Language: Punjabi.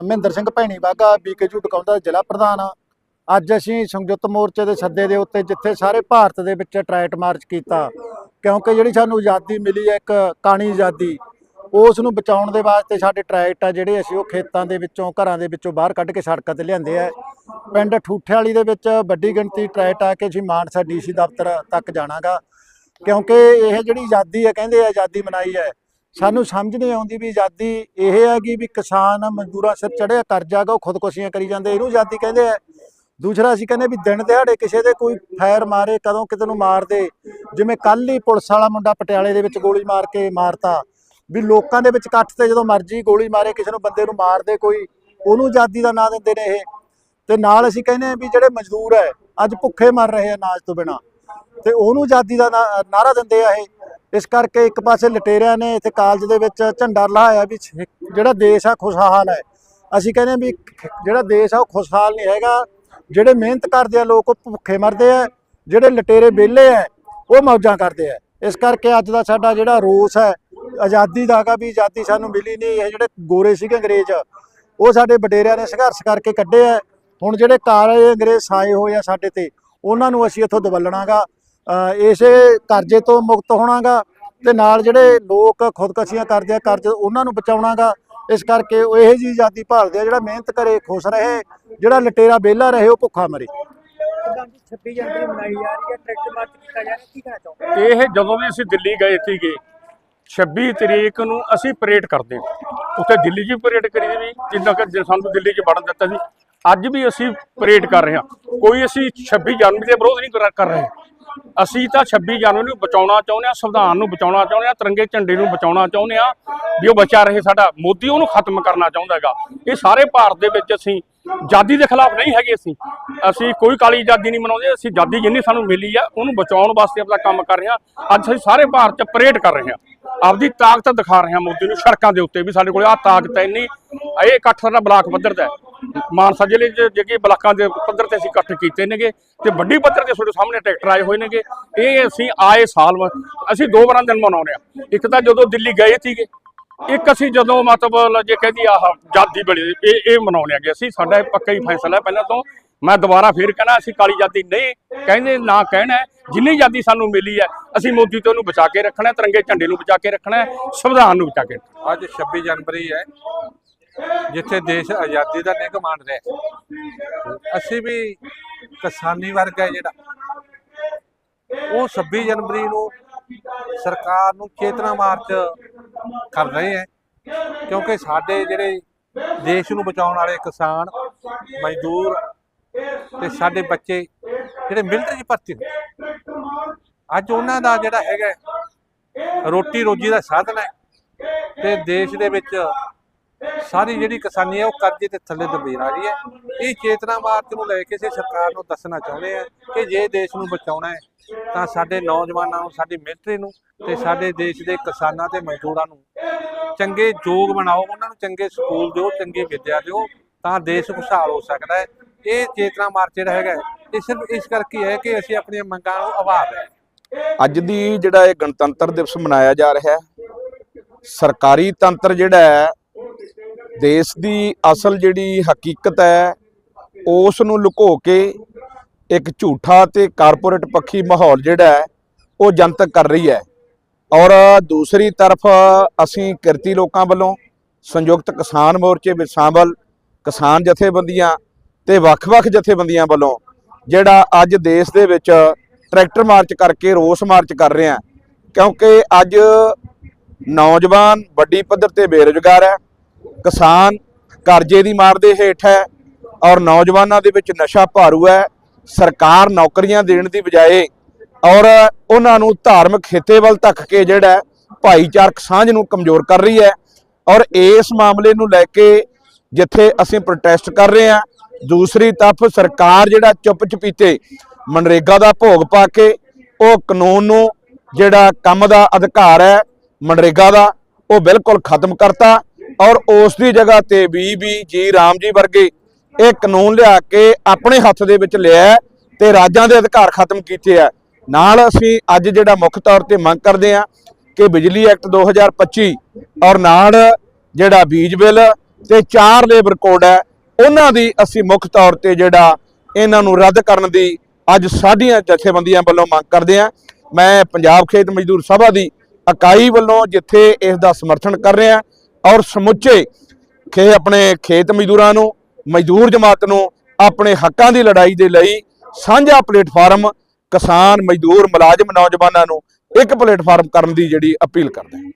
ਮਹਿੰਦਰ ਸਿੰਘ ਭੈਣੀ ਬਾਗਾ ਬੀਕੇਯੂ ਟਿਕਾਉਂਦਾ ਜ਼ਿਲ੍ਹਾ ਪ੍ਰਧਾਨ ਆ। ਅੱਜ ਅਸੀਂ ਸੰਯੁਕਤ ਮੋਰਚੇ ਦੇ ਸੱਦੇ ਦੇ ਉੱਤੇ ਜਿੱਥੇ ਸਾਰੇ ਭਾਰਤ ਦੇ ਵਿੱਚ ਟਰੈਟ ਮਾਰਚ ਕੀਤਾ, ਕਿਉਂਕਿ ਜਿਹੜੀ ਸਾਨੂੰ ਆਜ਼ਾਦੀ ਮਿਲੀ ਹੈ, ਇੱਕ ਕਾਣੀ ਆਜ਼ਾਦੀ, ਉਸ ਨੂੰ ਬਚਾਉਣ ਦੇ ਵਾਸਤੇ ਸਾਡੇ ਟਰੈਕਟ ਆ ਜਿਹੜੇ ਅਸੀਂ ਉਹ ਖੇਤਾਂ ਦੇ ਵਿੱਚੋਂ, ਘਰਾਂ ਦੇ ਵਿੱਚੋਂ ਬਾਹਰ ਕੱਢ ਕੇ ਸੜਕਾਂ ਤੇ ਲਿਆਂਦੇ ਆ। ਪਿੰਡ ਠੂਠੇ ਵਾਲੀ ਦੇ ਵਿੱਚ ਵੱਡੀ ਗਿਣਤੀ ਟਰੈਕਟ ਆ ਕੇ ਅਸੀਂ ਮਾਨਸਾ ਡੀਸੀ ਦਫ਼ਤਰ ਤੱਕ ਜਾਣਾਗਾ, ਕਿਉਂਕਿ ਇਹ ਜਿਹੜੀ ਆਜ਼ਾਦੀ ਹੈ, ਕਹਿੰਦੇ ਆਜ਼ਾਦੀ ਮਨਾਈ ਹੈ ਸਾਨੂੰ ਸਮਝ ਨਹੀਂ ਆਉਂਦੀ ਵੀ ਆਜ਼ਾਦੀ ਇਹ ਹੈਗੀ ਵੀ ਕਿਸਾਨ ਮਜ਼ਦੂਰਾਂ ਸਿਰ ਚੜਿਆ ਕਰਜ਼ਾ ਗਾ ਉਹ ਖੁਦਕੁਸ਼ੀਆਂ ਕਰੀ ਜਾਂਦੇ, ਇਹਨੂੰ ਆਜ਼ਾਦੀ ਕਹਿੰਦੇ ਆ। ਦੂਸਰਾ ਅਸੀਂ ਕਹਿੰਦੇ ਵੀ ਦਿਨ ਦਿਹਾੜੇ ਕਿਸੇ ਦੇ ਕੋਈ ਫਾਇਰ ਮਾਰੇ, ਕਦੋਂ ਕਿਤੇ ਨੂੰ ਮਾਰਦੇ ਜਿਵੇਂ ਕੱਲ ਹੀ ਪੁਲਿਸ ਵਾਲਾ ਮੁੰਡਾ ਪਟਿਆਲੇ ਦੇ ਵਿੱਚ ਗੋਲੀ ਮਾਰ ਕੇ ਮਾਰਤਾ। ਵੀ ਲੋਕਾਂ ਦੇ ਵਿੱਚ ਇਕੱਠ ਤੇ ਜਦੋਂ ਮਰਜ਼ੀ ਗੋਲੀ ਮਾਰੇ, ਕਿਸੇ ਨੂੰ ਬੰਦੇ ਨੂੰ ਮਾਰਦੇ ਕੋਈ, ਉਹਨੂੰ ਆਜ਼ਾਦੀ ਦਾ ਨਾਂ ਦਿੰਦੇ ਨੇ ਇਹ। ਤੇ ਨਾਲ ਅਸੀਂ ਕਹਿੰਦੇ ਆ ਵੀ ਜਿਹੜੇ ਮਜ਼ਦੂਰ ਹੈ, ਅੱਜ ਭੁੱਖੇ ਮਰ ਰਹੇ ਆ ਅਨਾਜ ਤੋਂ ਬਿਨਾ। ਤੇ ਉਹਨੂੰ ਆਜ਼ਾਦੀ ਦਾ ਨਾ- ਨਾਅਰਾ ਦਿੰਦੇ ਆ ਇਹ। ਇਸ ਕਰਕੇ ਇੱਕ ਪਾਸੇ ਲਟੇਰਿਆਂ ਨੇ ਇੱਥੇ ਕਾਲਜ ਦੇ ਵਿੱਚ ਝੰਡਾ ਲਹਾਇਆ ਵੀ ਜਿਹੜਾ ਦੇਸ਼ ਆ ਖੁਸ਼ਹਾਲ ਹੈ। ਅਸੀਂ ਕਹਿੰਦੇ ਆ ਵੀ ਜਿਹੜਾ ਦੇਸ਼ ਆ ਉਹ ਖੁਸ਼ਹਾਲ ਨਹੀਂ ਹੈਗਾ। ਜਿਹੜੇ ਮਿਹਨਤ ਕਰਦੇ ਆ, ਲੋਕ ਉਹ ਭੁੱਖੇ ਮਰਦੇ ਆ। ਜਿਹੜੇ ਲਟੇਰੇ ਵਿਹਲੇ ਆ, ਉਹ ਮੌਜਾਂ ਕਰਦੇ ਆ। ਇਸ ਕਰਕੇ ਅੱਜ ਦਾ ਸਾਡਾ ਜਿਹੜਾ ਰੋਸ ਹੈ, ਆਜ਼ਾਦੀ ਦਾ ਹੈਗਾ ਵੀ ਆਜ਼ਾਦੀ ਸਾਨੂੰ ਮਿਲੀ ਨਹੀਂ। ਇਹ ਜਿਹੜੇ ਗੋਰੇ ਸੀਗੇ ਅੰਗਰੇਜ਼, ਉਹ ਸਾਡੇ ਬਟੇਰਿਆਂ ਨੇ ਸੰਘਰਸ਼ ਕਰਕੇ ਕੱਢੇ ਆ। ਹੁਣ ਜਿਹੜੇ ਕਾਲੇ ਅੰਗਰੇਜ਼ ਸਾਏ ਹੋਏ ਆ ਸਾਡੇ ਤੇ, ਉਹਨਾਂ ਨੂੰ ਅਸੀਂ ਇੱਥੋਂ ਦਬਲਣਾਗਾ ਇਸੇ ਕਰਜ਼ੇ ਤੋਂ ਮੁਕਤ ਹੋਣਾਗਾ ਤੇ ਨਾਲ ਜਿਹੜੇ ਲੋਕ ਖੁਦਕਸ਼ੀਆਂ ਕਰਦੇ ਆ ਕਰਜ਼ ਉਹਨਾਂ ਨੂੰ ਬਚਾਉਣਾਗਾ। ਇਸ ਕਰਕੇ ਉਹ ਇਹੋ ਜੀ ਆਜ਼ਾਦੀ ਭਾਲਦੇ ਆ ਜਿਹੜਾ ਮਿਹਨਤ ਕਰੇ ਖੁਸ਼ ਰਹੇ ਜਿਹੜਾ ਲਟੇਰਾ ਵਿਹਲਾ ਰਹੇ ਉਹ ਭੁੱਖਾ ਮਰੇ। ਪ੍ਰਧਾਨ ਜੀ 26 ਜਨਵਰੀ ਮਨਾਈ ਜਾ ਰਹੀ ਹੈ ਟਰੈਕਟਰ ਮਾਰਚ ਕੀਤਾ ਜਾ ਰਿਹਾ ਕੀ ਕਹਿਣਾ ਚਾਹੋਗੇ? ਇਹ ਜਦੋਂ ਵੀ ਅਸੀਂ ਦਿੱਲੀ ਗਏ ਸੀਗੇ 26 ਤਰੀਕ ਨੂੰ ਅਸੀਂ ਪਰੇਡ ਕਰਦੇ ਹਾਂ। ਉੱਥੇ ਦਿੱਲੀ 'ਚ ਵੀ ਪਰੇਡ ਕਰੀ ਵੀ ਜਿੰਨਾ ਕਿ ਸਾਨੂੰ ਦਿੱਲੀ 'ਚ ਵੜਨ ਦਿੱਤਾ ਸੀ। ਅੱਜ ਵੀ ਅਸੀਂ ਪਰੇਡ ਕਰ ਰਹੇ ਹਾਂ। ਕੋਈ ਅਸੀਂ 26 ਜਨਵਰੀ ਦੇ ਵਿਰੋਧ ਨਹੀਂ ਕਰ- ਕਰ ਰਹੇ। ਅਸੀਂ ਤਾਂ 26 ਜਨਵਰੀ ਨੂੰ ਬਚਾਉਣਾ ਚਾਹੁੰਦੇ ਹਾਂ, ਸੰਵਿਧਾਨ ਨੂੰ ਬਚਾਉਣਾ ਚਾਹੁੰਦੇ ਹਾਂ, ਤਿਰੰਗੇ ਝੰਡੇ ਨੂੰ ਬਚਾਉਣਾ ਚਾਹੁੰਦੇ ਹਾਂ ਵੀ ਉਹ ਬਚਾ ਰਹੇ ਸਾਡਾ। ਮੋਦੀ ਉਹਨੂੰ ਖਤਮ ਕਰਨਾ ਚਾਹੁੰਦਾ ਹੈਗਾ। ਇਹ ਸਾਰੇ ਭਾਰਤ ਦੇ ਵਿੱਚ ਅਸੀਂ ਆਜ਼ਾਦੀ ਦੇ ਖਿਲਾਫ ਨਹੀਂ ਹੈਗੇ ਅਸੀਂ। ਅਸੀਂ ਕੋਈ ਕਾਲੀ ਆਜ਼ਾਦੀ ਨਹੀਂ ਮਨਾਉਂਦੇ, ਅਸੀਂ ਆਜ਼ਾਦੀ ਜਿੰਨੀ ਸਾਨੂੰ ਮਿਲੀ ਆ, ਉਹਨੂੰ ਬਚਾਉਣ ਵਾਸਤੇ ਆਪਣਾ ਕੰਮ ਕਰ ਰਹੇ ਹਾਂ। ਅੱਜ ਅਸੀਂ ਸਾਰੇ ਭਾਰਤ 'ਚ ਪਰੇਡ ਕਰ ਰਹੇ ਹਾਂ। ਆਪਦੀ ਤਾਕਤ ਦਿਖਾ ਰਹੇ ਹਾਂ ਮੋਦੀ ਨੂੰ, ਸੜਕਾਂ ਦੇ ਉੱਤੇ ਵੀ ਸਾਡੇ ਕੋਲ ਆਹ ਤਾਕਤ ਇੰਨੀ, ਇਹ ਇਕੱਠ ਸਾਡਾ ਬਲਾਕ ਪੱਧਰ ਦਾ ਮਾਨਸਾ ਜ਼ਿਲ੍ਹੇ 'ਚ ਜਿਹੜੇ ਬਲਾਕਾਂ ਦੇ ਪੱਧਰ ਤੇ ਅਸੀਂ ਇਕੱਠ ਕੀਤੇ ਨੇਗੇ ਤੇ ਵੱਡੀ ਪੱਧਰ ਤੇ ਤੁਹਾਡੇ ਸਾਹਮਣੇ ਟਰੈਕਟਰ ਆਏ ਹੋਏ ਨੇਗੇ। ਇਹ ਅਸੀਂ ਆਏ ਸਾਲ ਅਸੀਂ ਦੋ ਵਾਰਾਂ ਦਿਨ ਮਨਾਉਂਦੇ ਆ ਇੱਕ ਤਾਂ ਜਦੋਂ ਦਿੱਲੀ ਗਏ ਸੀਗੇ, ਇੱਕ ਅਸੀਂ ਜਦੋਂ ਮਤਲਬ ਜੇ ਕਹਿੰਦੀ ਆਹ ਆਜ਼ਾਦੀ ਬੜੀ ਇਹ ਇਹ ਮਨਾਉਂਦੇ ਆਗੇ ਅਸੀਂ, ਸਾਡਾ ਪੱਕਾ ਹੀ ਫੈਸਲਾ ਹੈ ਪਹਿਲਾਂ ਤੋਂ। ਮੈਂ ਦੁਬਾਰਾ ਫੇਰ ਕਹਿਣਾ, ਅਸੀਂ ਕਾਲੀ ਆਜ਼ਾਦੀ ਨਹੀਂ ਕਹਿੰਦੇ, ਨਾ ਕਹਿਣਾ ਜਿੰਨੀ ਆਜ਼ਾਦੀ ਸਾਨੂੰ ਮਿਲੀ ਹੈ, ਅਸੀਂ ਮੋਦੀ ਤੋਂ ਉਹਨੂੰ ਬਚਾ ਕੇ ਰੱਖਣਾ ਤਿਰੰਗੇ ਝੰਡੇ ਨੂੰ ਬਚਾ ਕੇ ਰੱਖਣਾ ਸੰਵਿਧਾਨ ਨੂੰ ਬਚਾ ਕੇ ਰੱਖਣਾ ਅੱਜ 26 ਜਨਵਰੀ ਹੈ, ਜਿੱਥੇ ਦੇਸ਼ ਆਜ਼ਾਦੀ ਦਾ ਨਿੱਘ ਮਾਣ ਰਿਹਾ ਅਸੀਂ ਵੀ ਕਿਸਾਨੀ ਵਰਗ ਹੈ ਜਿਹੜਾ, ਉਹ 26 ਜਨਵਰੀ ਨੂੰ ਸਰਕਾਰ ਨੂੰ ਚੇਤਨਾ ਮਾਰਚ ਕਰ ਰਹੇ ਹੈ, ਕਿਉਂਕਿ ਸਾਡੇ ਜਿਹੜੇ ਦੇਸ਼ ਨੂੰ ਬਚਾਉਣ ਵਾਲੇ ਕਿਸਾਨ, ਮਜ਼ਦੂਰ ਤੇ ਸਾਡੇ ਬੱਚੇ ਜਿਹੜੇ ਮਿਲਟਰੀ 'ਚ ਭਰਤੀ ਹੋਏ ਅੱਜ ਉਹਨਾਂ ਦਾ ਜਿਹੜਾ ਹੈਗਾ ਰੋਟੀ ਰੋਜੀ ਦਾ ਸਾਧਨ ਹੈ ਤੇ ਦੇਸ਼ ਦੇ ਵਿੱਚ ਸਾਰੀ ਜਿਹੜੀ ਕਿਸਾਨੀ ਹੈ ਉਹ ਕਰਜ਼ੇ ਤੇ ਥੱਲੇ ਦਬੀ ਆ ਰਹੀ ਹੈ। ਇਹ ਚੇਤਨਾ ਮਾਰਚ ਨੂੰ ਲੈ ਕੇ ਅਸੀਂ ਸਰਕਾਰ ਨੂੰ ਦੱਸਣਾ ਚਾਹੁੰਦੇ ਆ ਕਿ ਜੇ ਦੇਸ਼ ਨੂੰ ਬਚਾਉਣਾ ਹੈ, ਤਾਂ ਸਾਡੇ ਨੌਜਵਾਨਾਂ ਨੂੰ, ਸਾਡੀ ਮਿਲਟਰੀ ਨੂੰ ਤੇ ਸਾਡੇ ਦੇਸ਼ ਦੇ ਕਿਸਾਨਾਂ ਤੇ ਮਜ਼ਦੂਰਾਂ ਨੂੰ ਚੰਗੇ ਯੋਗ ਬਣਾਓ, ਉਹਨਾਂ ਨੂੰ ਚੰਗੇ ਸਕੂਲ ਦਿਓ, ਚੰਗੀ ਵਿੱਦਿਆ ਦਿਓ, ਤਾਂ ਦੇਸ਼ ਖੁਸ਼ਹਾਲ ਹੋ ਸਕਦਾ ਹੈ। ਇਹ ਚੇਤਨਾ ਮਾਰਚ ਜਿਹੜਾ ਹੈਗਾ ਇਹ ਸਿਰਫ ਇਸ ਕਰਕੇ ਹੈ ਕਿ ਅਸੀਂ ਆਪਣੀਆਂ ਮੰਗਾਂ ਨੂੰ ਆਵਾਜ਼ ਹੈ। ਅੱਜ ਦੀ ਜਿਹੜਾ ਇਹ ਗਣਤੰਤਰ ਦਿਵਸ ਮਨਾਇਆ ਜਾ ਰਿਹਾ ਹੈ, ਸਰਕਾਰੀ ਤੰਤਰ ਜਿਹੜਾ ਹੈ, ਦੇਸ਼ ਦੀ ਅਸਲ ਜਿਹੜੀ ਹਕੀਕਤ ਹੈ, ਉਸ ਨੂੰ ਲੁਕੋ ਕੇ ਇੱਕ ਝੂਠਾ ਤੇ ਕਾਰਪੋਰੇਟ ਪੱਖੀ ਮਾਹੌਲ ਜਿਹੜਾ ਹੈ, ਉਹ ਜਨਤਕ ਕਰ ਰਹੀ ਹੈ। ਔਰ ਦੂਸਰੀ ਤਰਫ ਅਸੀਂ ਕਿਰਤੀ ਲੋਕਾਂ ਵੱਲੋਂ ਸੰਯੁਕਤ ਕਿਸਾਨ ਮੋਰਚੇ ਵਿੱਚ ਸ਼ਾਮਲ ਕਿਸਾਨ ਜਥੇਬੰਦੀਆਂ ਤੇ ਵੱਖ-ਵੱਖ ਜਥੇਬੰਦੀਆਂ ਵੱਲੋਂ ਜਿਹੜਾ ਅੱਜ ਦੇਸ਼ ਦੇ ਵਿੱਚ ਟਰੈਕਟਰ ਮਾਰਚ ਕਰਕੇ ਰੋਸ ਮਾਰਚ ਕਰ ਰਹੇ ਹਾਂ, ਕਿਉਂਕਿ ਅੱਜ ਨੌਜਵਾਨ ਵੱਡੀ ਪੱਧਰ ਤੇ ਬੇਰੁਜ਼ਗਾਰ ਹੈ, ਕਿਸਾਨ ਕਰਜ਼ੇ ਦੀ ਮਾਰ ਦੇ ਹੇਠ ਹੈ ਔਰ ਨੌਜਵਾਨਾਂ ਦੇ ਵਿੱਚ ਨਸ਼ਾ ਭਾਰੂ ਹੈ, ਸਰਕਾਰ ਨੌਕਰੀਆਂ ਦੇਣ ਦੀ ਬਜਾਏ ਔਰ ਉਹਨਾਂ ਨੂੰ ਧਾਰਮਿਕ ਖੇਤੇ ਵੱਲ ਧੱਕ ਕੇ ਜਿਹੜਾ ਭਾਈਚਾਰਕ ਸਾਂਝ ਨੂੰ ਕਮਜ਼ੋਰ ਕਰ ਰਹੀ ਹੈ ਔਰ ਇਸ ਮਾਮਲੇ ਨੂੰ ਲੈ ਕੇ ਜਿੱਥੇ ਅਸੀਂ ਪ੍ਰੋਟੈਸਟ ਕਰ ਰਹੇ ਹਾਂ ਦੂਸਰੀ ਤਰਫ ਸਰਕਾਰ ਜਿਹੜਾ ਚੁੱਪ ਚਪੀਤੇ ਮਨਰੇਗਾ ਦਾ ਭੋਗ ਪਾ ਕੇ ਉਹ ਕਾਨੂੰਨ ਨੂੰ ਜਿਹੜਾ ਕੰਮ ਦਾ ਅਧਿਕਾਰ ਹੈ ਮਨਰੇਗਾ ਦਾ, ਉਹ ਬਿਲਕੁਲ ਖਤਮ ਕਰਤਾ ਔਰ ਉਸ ਦੀ ਜਗ੍ਹਾ ਤੇ ਬੀਬੀ ਜੀ ਰਾਮ ਜੀ ਵਰਗੇ ਇਹ ਕਾਨੂੰਨ ਲਿਆ ਕੇ ਆਪਣੇ ਹੱਥ ਦੇ ਵਿੱਚ ਲਿਆ ਹੈ ਤੇ ਰਾਜਾਂ ਦੇ ਅਧਿਕਾਰ ਖਤਮ ਕੀਤੇ ਆ। ਨਾਲ ਅਸੀਂ ਅੱਜ ਜਿਹੜਾ ਮੁੱਖ ਤੌਰ ਤੇ ਮੰਗ ਕਰਦੇ ਆ ਕਿ ਬਿਜਲੀ ਐਕਟ 2025 ਔਰ ਨਾਲ ਜਿਹੜਾ ਬੀਜ ਬਿੱਲ ਤੇ ਚਾਰ ਲੇਬਰ ਕੋਡ ਹੈ ਉਹਨਾਂ ਦੀ ਅਸੀਂ ਮੁੱਖ ਤੌਰ ਤੇ ਜਿਹੜਾ ਇਹਨਾਂ ਨੂੰ ਰੱਦ ਕਰਨ ਦੀ ਅੱਜ ਸਾਡੀਆਂ ਜਥੇਬੰਦੀਆਂ ਵੱਲੋਂ ਮੰਗ ਕਰਦੇ ਹਾਂ। ਮੈਂ ਪੰਜਾਬ ਖੇਤ ਮਜ਼ਦੂਰ ਸਭਾ ਦੀ ਇਕਾਈ ਵੱਲੋਂ ਜਿੱਥੇ ਇਸ ਦਾ ਸਮਰਥਨ ਕਰ ਰਿਹਾ ਔਰ ਸਮੁੱਚੇ ਖੇ ਆਪਣੇ ਖੇਤ ਮਜ਼ਦੂਰਾਂ ਨੂੰ, ਮਜ਼ਦੂਰ ਜਮਾਤ ਨੂੰ ਆਪਣੇ ਹੱਕਾਂ ਦੀ ਲੜਾਈ ਦੇ ਲਈ ਸਾਂਝਾ ਪਲੇਟਫਾਰਮ ਕਿਸਾਨ ਮਜ਼ਦੂਰ ਮੁਲਾਜ਼ਮ ਨੌਜਵਾਨਾਂ ਨੂੰ ਇੱਕ ਪਲੇਟਫਾਰਮ ਕਰਨ ਦੀ ਜਿਹੜੀ ਅਪੀਲ ਕਰਦਾ ਹਾਂ।